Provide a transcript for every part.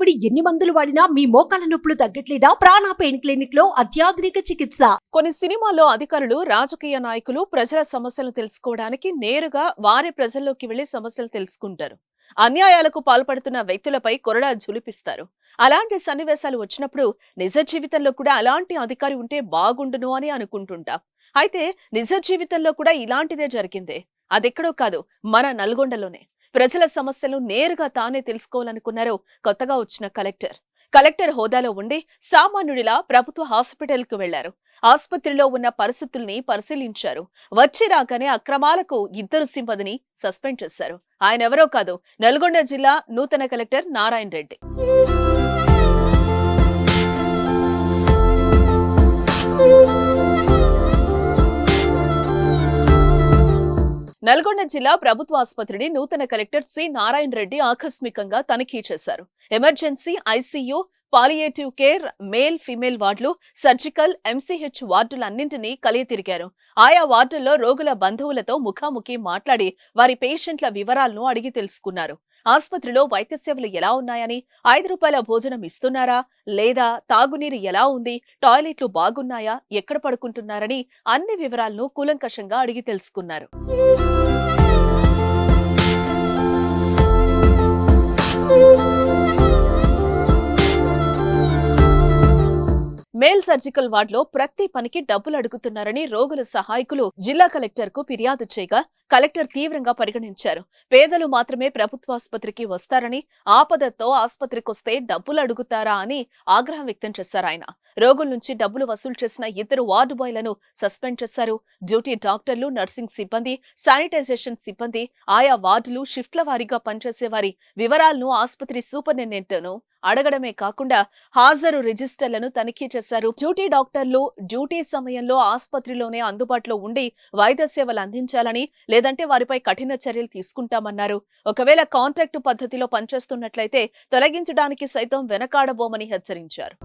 తరబడి ఎన్ని మందులు వాడినా మీ మోకాల నొప్పులు తగ్గట్లేదా? ప్రాణ పెయిన్ క్లినిక్లో అత్యాధునిక చికిత్స. కొన్ని సినిమాల్లో అధికారులు రాజకీయ నాయకులు ప్రజల సమస్యలను తెలుసుకోవడానికి నేరుగా వారి ప్రజల్లోకి వెళ్ళి సమస్యలు తెలుసుకుంటారు. అన్యాయాలకు పాల్పడుతున్న వ్యక్తులపై కొరడా జులిపిస్తారు అలాంటి సన్నివేశాలు వచ్చినప్పుడు నిజ జీవితంలో కూడా అలాంటి అధికారి ఉంటే బాగుండును అని అనుకుంటుంటాం. అయితే నిజ జీవితంలో కూడా ఇలాంటిదే జరిగింది. అదెక్కడో కాదు మన నల్గొండలోనే. ప్రజల సమస్యలు నేరుగా తానే తెలుసుకోవాలనుకున్నారు కొత్తగా వచ్చిన కలెక్టర్. కలెక్టర్ హోదాలో ఉండి సామాన్యుడిలా ప్రభుత్వ హాస్పిటల్కు వెళ్ళారు ఆసుపత్రిలో ఉన్న పరిస్థితుల్ని పరిశీలించారు. వచ్చి రాగానే అక్రమాలకు ఇద్దరు సిబ్బందిని సస్పెండ్ చేశారు. ఆయన ఎవరో కాదు నల్గొండ జిల్లా నూతన కలెక్టర్ నారాయణ రెడ్డి. నల్గొండ జిల్లా ప్రభుత్వ ఆసుపత్రిని నూతన కలెక్టర్ సి నారాయణ రెడ్డి ఆకస్మికంగా తనిఖీ చేశారు. Emergency ICU palliative care male female వార్డులు సర్జికల్ ఎంసీహెచ్ వార్డులన్నింటినీ కలిగి తిరిగారు ఆయా వార్డుల్లో రోగుల బంధువులతో ముఖాముఖి మాట్లాడి వారి పేషెంట్ల వివరాలను అడిగి తెలుసుకున్నారు. ఆసుపత్రిలో వైద్య సేవలు ఎలా ఉన్నాయని ఐదు రూపాయల భోజనం ఇస్తున్నారా లేదా తాగునీరు ఎలా ఉంది టాయిలెట్లు బాగున్నాయా ఎక్కడ పడుకుంటున్నారని అన్ని వివరాలను కూలంకషంగా అడిగి తెలుసుకున్నారు. మేల్ సర్జికల్ వార్డులో ప్రతి పనికి డబ్బులు అడుగుతున్నారని రోగుల సహాయకులు జిల్లా కలెక్టర్కు ఫిర్యాదు చేయగా కలెక్టర్ తీవ్రంగా పరిగణించారు. పేదలు మాత్రమే ప్రభుత్వాసుపత్రికి వస్తారని ఆపదతో ఆసుపత్రికొస్తే డబ్బులు అడుగుతారా అని ఆగ్రహం వ్యక్తం చేశారు ఆయన. రోగుల నుంచి డబ్బులు వసూలు చేసిన ఇద్దరు వార్డు బాయ్లను సస్పెండ్ చేశారు. డ్యూటీ డాక్టర్లు నర్సింగ్ సిబ్బంది శానిటైజేషన్ సిబ్బంది ఆయా వార్డులు షిఫ్ట్ల వారీగా పనిచేసే వారి వివరాలను ఆసుపత్రి సూపరింటెండెంట్ను అడగడమే కాకుండా హాజరు రిజిస్టర్లను తనిఖీ చేశారు. డ్యూటీ డాక్టర్లు డ్యూటీ సమయంలో ఆసుపత్రిలోనే అందుబాటులో ఉండి వైద్య సేవలు అందించాలని లేదంటే వారిపై కఠిన చర్యలు తీసుకుంటామన్నారు. ఒకవేళ కాంట్రాక్టు పద్ధతిలో పనిచేస్తున్నట్లయితే తొలగించడానికి సైతం వెనకాడబోమని హెచ్చరించారు.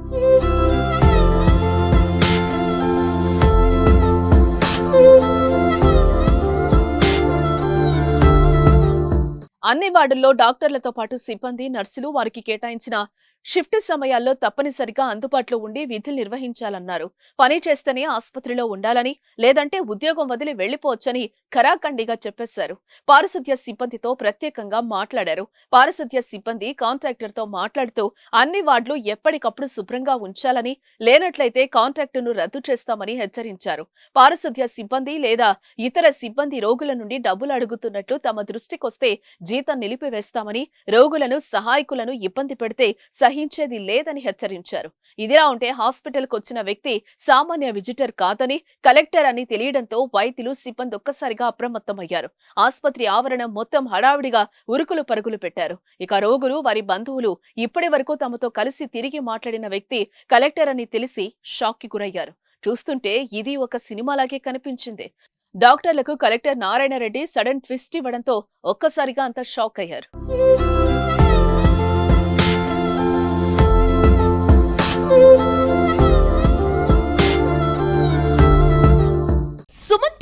అన్ని వార్డుల్లో డాక్టర్లతో పాటు సిబ్బంది నర్సులు వారికి కేటాయించిన షిఫ్ట్ సమయాల్లో తప్పనిసరిగా అందుబాటులో ఉండి విధులు నిర్వహించాలన్నారు. పని చేస్తేనే ఆసుపత్రిలో ఉండాలని లేదంటే ఉద్యోగం వదిలి వెళ్ళిపోవచ్చని ఖరాఖండిగా చెప్పేశారు. పారిశుద్ధ్య సిబ్బందితో ప్రత్యేకంగా మాట్లాడారు. పారిశుద్ధ్య సిబ్బంది కాంట్రాక్టర్తో మాట్లాడుతూ అన్ని వార్డులు ఎప్పటికప్పుడు శుభ్రంగా ఉంచాలని లేనట్లయితే కాంట్రాక్టును రద్దు చేస్తామని హెచ్చరించారు. పారిశుద్ధ్య సిబ్బంది లేదా ఇతర సిబ్బంది రోగుల నుండి డబ్బులు అడుగుతున్నట్లు తమ దృష్టికొస్తే జీతం నిలిపివేస్తామని రోగులను సహాయకులను ఇబ్బంది పెడితే సహించేది లేదని హెచ్చరించారు. ఇదిలా ఉంటే హాస్పిటల్కు వచ్చిన వ్యక్తి సామాన్య విజిటర్ కాదని కలెక్టర్ అని తెలియడంతో వైద్యులు సిబ్బంది ఒక్కసారిగా అప్రమత్తమయ్యారు. ఆసుపత్రి ఆవరణం మొత్తం హడావిడిగా ఉరుకులు పరుగులు పెట్టారు. ఇక రోగులు వారి బంధువులు ఇప్పటి వరకు తమతో కలిసి తిరిగి మాట్లాడిన వ్యక్తి కలెక్టర్ అని తెలిసి షాక్కి గురయ్యారు. చూస్తుంటే ఇది ఒక సినిమాలాగే కనిపించింది. డాక్టర్లకు collector Narayana Reddy sudden twist ఇవ్వడంతో ఒక్కసారిగా అంతా షాక్ అయ్యారు.